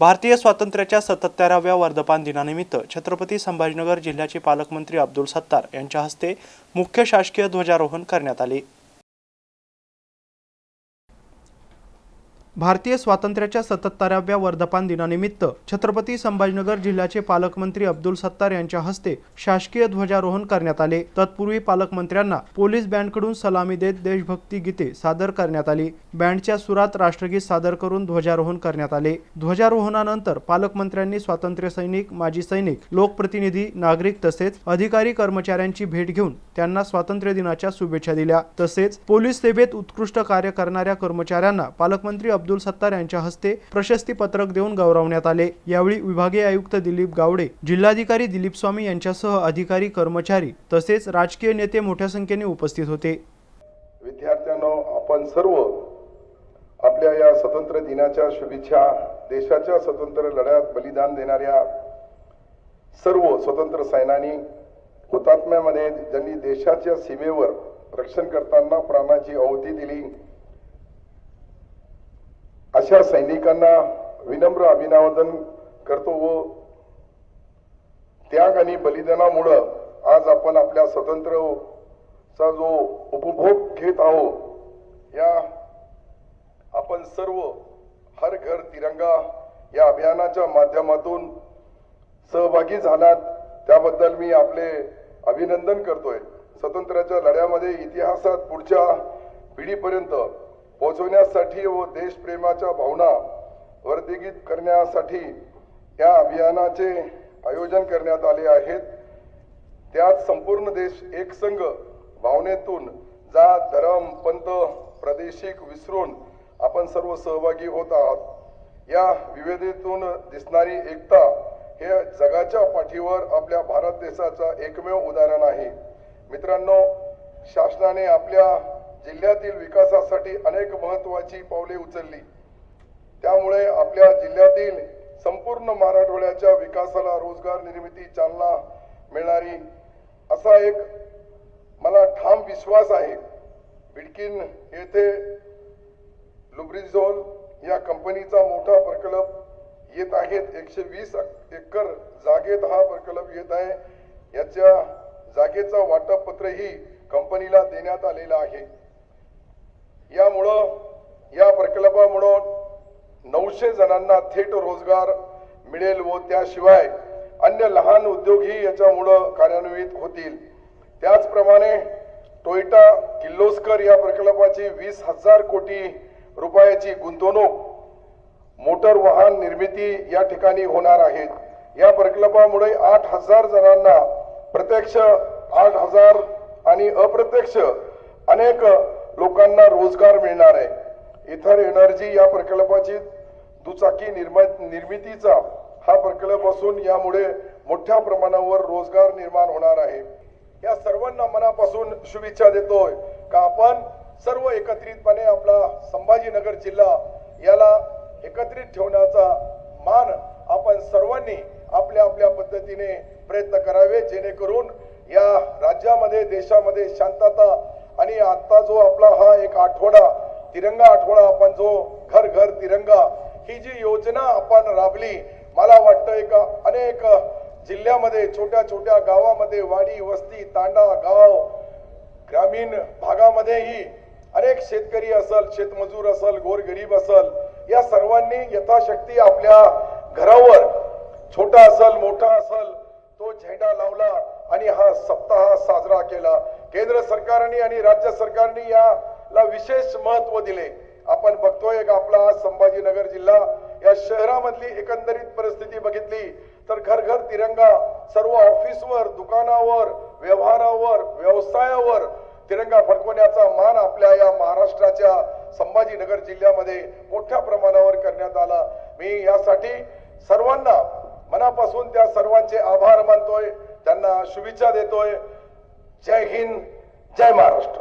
भारतीय स्वातंत्र्याच्या सत्याहत्तराव्या वर्धमान दिनानिमित्त छत्रपती संभाजीनगर जिल्ह्याचे पालकमंत्री अब्दुल सत्तार यांच्या हस्ते मुख्य शासकीय ध्वजारोहण करण्यात आले. भारतीय स्वातंत्र्याच्या सत्तराव्या वर्धापान दिनानिमित्त छत्रपती संभाजीनगर जिल्ह्याचे पालकमंत्री अब्दुल सत्तार यांच्या हस्ते शासकीय ध्वजारोहण करण्यात आले. तत्पूर्वी पालकमंत्र्यांना पोलीस बँडकडून सलामी देत देशभक्ती गीते सादर करण्यात आली. बँडच्या सुरात राष्ट्रगीत सादर करून ध्वजारोहण करण्यात आले. ध्वजारोहणानंतर पालकमंत्र्यांनी स्वातंत्र्य सैनिक माजी सैनिक लोकप्रतिनिधी नागरिक तसेच अधिकारी कर्मचाऱ्यांची भेट घेऊन त्यांना स्वातंत्र्य दिनाच्या शुभेच्छा दिल्या. तसेच पोलीस सेवेत उत्कृष्ट कार्य करणाऱ्या कर्मचाऱ्यांना पालकमंत्री अब्दुल सत्तार यांच्या हस्ते प्रशस्ती पत्रक देऊन गौरवण्यात आले. यावेळी विभागीय आयुक्त दिलीप गावडे जिल्हाधिकारी दिलीप स्वामी यांच्यासह अधिकारी कर्मचारी तसेच राजकीय नेते मोठ्या संख्येने उपस्थित होते. विद्यार्थ्यांनो आपण सर्व आपल्या या स्वतंत्र दिनाच्या शुभेच्छा देशाच्या स्वतंत्र लढ्यात बलिदान देणाऱ्या सर्व स्वतंत्र सैनानी हुतात्म्यामध्ये ज्यांनी देशाच्या सीमेवर रक्षण करताना प्राणाची आहुती दिली. अशा सैनिकांना विनम्र अभिनंदन करतो व त्याग आणि बलिदानामुळं आज आपण आपल्या स्वतंत्र चा जो उपभोग घेत आहोत या आपण सर्व हर घर तिरंगा या अभियानाच्या माध्यमातून सहभागी झालात. त्याबद्दल मी आपले अभिनंदन करतोय. स्वातंत्र्याच्या लढ्यामध्ये इतिहासात पुढच्या पिढीपर्यंत पोहोचवण्यासाठी व देशप्रेमाच्या भावना वर्धित करण्यासाठी या अभियानाचे आयोजन करण्यात आले आहेत. त्यात संपूर्ण देश एकसंघ भावनेतून जात धर्म पंथ प्रादेशिक विसरून आपण सर्व सहभागी होत आहात. या विविधेतून दिसणारी एकता हे जगाच्या पाठीवर आपल्या भारत देशाचा एकमेव उदाहरण आहे. मित्रांनो शासनाने आपल्या जिल्ह्यातील विकासासाठी अनेक महत्वाची पावले उचलली. त्यामुळे आपल्या जिल्ह्यातील संपूर्ण मराठवाड्याच्या विकासाला रोजगार निर्मिती चालना मिळणारी असा एक मला ठाम विश्वास आहे. बिडकिन येथे लुब्रिझोल या कंपनीचा मोठा प्रकल्प येत आहेत. एकशे वीस एकर जागेत हा प्रकल्प येत आहे. याच्या जागेचा वाटप पत्रही कंपनीला देण्यात आलेलं आहे. यामुळं या प्रकल्पामुळं नऊशे जणांना थेट रोजगार मिळेल व त्याशिवाय अन्य लहान उद्योगही याच्यामुळं कार्यान्वित होतील. त्याचप्रमाणे टोयोटा किर्लोस्कर या प्रकल्पाची वीस हजार कोटी रुपयाची गुंतवणूक मोटर वाहन निर्मिती या ठिकाणी होणार आहेत. या प्रकल्पामुळे आठ हजार जणांना प्रत्यक्ष आठ हजार आणि अप्रत्यक्ष अनेक लोकांना रोजगार मिळणार आहे. इथर एनर्जी या प्रकल्पाची दुचाकी निर्म निर्मितीचा हा प्रकल्प असून यामुळे मोठ्या प्रमाणावर रोजगार निर्माण होणार आहे. या सर्वांना मनापासून शुभेच्छा देतोय का आपण सर्व एकत्रितपणे आपला संभाजीनगर जिल्हा याला एकत्रित ठेवण्याचा मान आपण सर्वांनी आपल्या आपल्या पद्धतीने प्रयत्न करावे जेणेकरून या राज्यामध्ये देशामध्ये शांतता आणि आता जो आपला हा एक आठवडा तिरंगा आठवडा आपण जो घर घर तिरंगा ही जी योजना आपण राबली मला वाटतं एक अनेक जिल्ह्यामध्ये छोट्या छोट्या गावामध्ये वाडी वस्ती तांडा गाव ग्रामीण भागामध्येही अनेक शेतकरी असल शेतमजूर असल गोरगरीब असल या सर्वांनी यथाशक्ती आपल्या घरावर छोटा असल मोठा असल तो झेंडा लावला आणि हा सप्ताह साजरा केला. केंद्र सरकारने आणि राज्य सरकारने याला विशेष महत्त्व दिले. आपण बघतोय का आपला आज संभाजीनगर जिल्हा या शहरामधली एकंदरीत परिस्थिती बघितली तर घर घर तिरंगा सर्व ऑफिसवर दुकानावर व्यवहारावर व्यवसायावर तिरंगा फडकवण्याचा मान आपल्या या महाराष्ट्राच्या संभाजीनगर जिल्ह्यामध्ये मोठ्या प्रमाणावर करण्यात आला. मी यासाठी सर्वांना मनापासून त्या सर्वांचे आभार मानतोय. त्यांना शुभेच्छा देतोय. जय हिंद जय महाराष्ट्र.